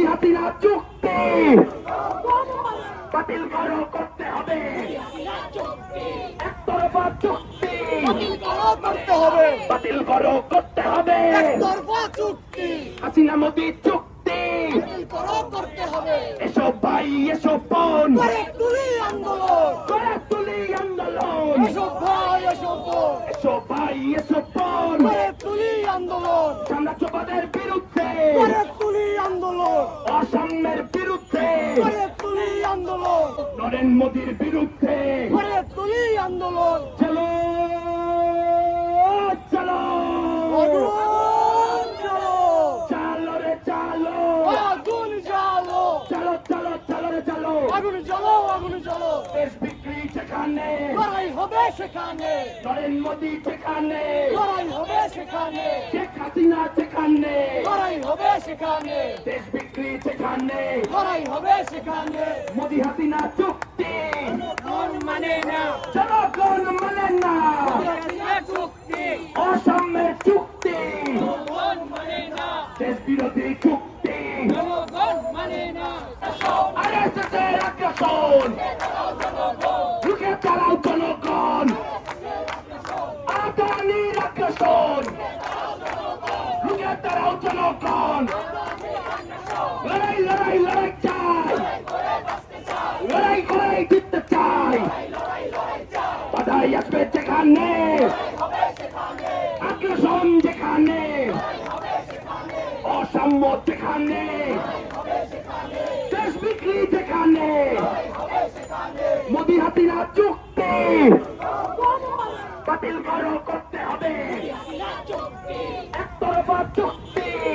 মোদি হাসিনা চুক্তি। বাতিল করো, করতে হবে। একতরফা চুক্তি। করতে হবে বাতিল করো, করতে হবে। একতরফা চুক্তি হাসিনা মোদি চুক্তি। করো করতে হবে এসো ভাই, এসো বোন। তুলি আন্দোলন। তুলি আন্দোলন এসব ভাই এসব বোন। এসো ভাই, এসো বোন। তুলি আন্দোলন তুলি অসাম্যের বিরুদ্ধে। করে তুলি আন্দোলন। নরেন মোদীর বিরুদ্ধে। তুলি আন্দোলন। চলো চলো। আগুন চালো। রে চালো। আগুন চলো চলো চলো রে চলো। আগুন জ্বালো আগুন জ্বালো। দেশ বিক্রি যেখানে। লড়াই হবে সেখানে। নরেন মোদী যেখানে। লড়াই হবে সেখানে। শেখ হাসিনা সেখানে। দেশ বিক্রি যেখানে লড়াই হবে সেখানে। মোদী হাসিনা চুক্তি। মানে না। জনগণ মানে না। চুক্তি। অসাম্যের চুক্তি। মানে না। দেশ বিরোধী চুক্তি। জনগণ মানে না। আরএসএস এর আগ্রাসন রুখে চালাও জনগণ আদানির আগ্রাসন রুখে চালাও জনগণ লড়াই লড়াই লড়াই চাই। লড়াই লড়াই জিততে চাই। বাধাই আসবে যেখানে। আগ্রাসন যেখানে। অসাম্য যেখানে। দেশ বিক্রি যেখানে। মোদি হাসিনা চুক্তি। বাতিল করো।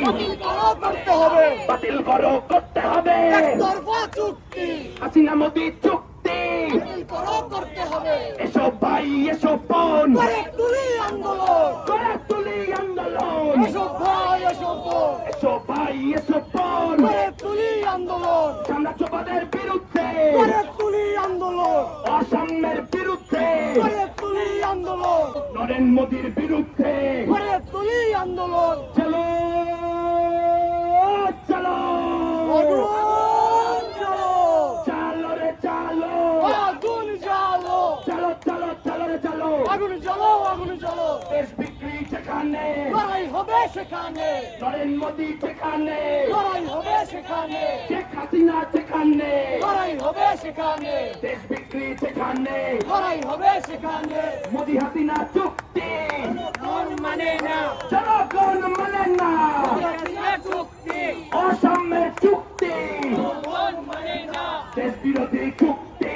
করতে হবে। বাতিল করো করতে হবে। একতরফা চুক্তি। হাসিনা মোদি চুক্তি। করো করতে হবে। এসো ভাই এসো বোন। করে তুলি আন্দোলন। করে তুলি আন্দোলন। এসব ভাই এসব বোন। এসো ভাই এসো বোন। করে তুলি আন্দোলন। সাম্রাজ্যবাদের বিরুদ্ধে। করে তুলি আন্দোলন। অসাম্যের বিরুদ্ধে। করে তুলি আন্দোলন। নরেন মোদীর বিরুদ্ধে। করে তুলি আন্দোলন। চলো দেশ বিক্রি যেখানে লড়াই হবে সেখানে। নরেন মোদী যেখানে লড়াই হবে সেখানে। শেখ হাসিনা যেখানে লড়াই হবে সেখানে। দেশ বিক্রি যেখানে লড়াই হবে সেখানে। মোদি হাসিনা চুক্তি। কোন মানে না। জনগণ মানে না। চুক্তি। অসাম্যের চুক্তি। কোন মানে না। দেশ বিরোধী চুক্তি।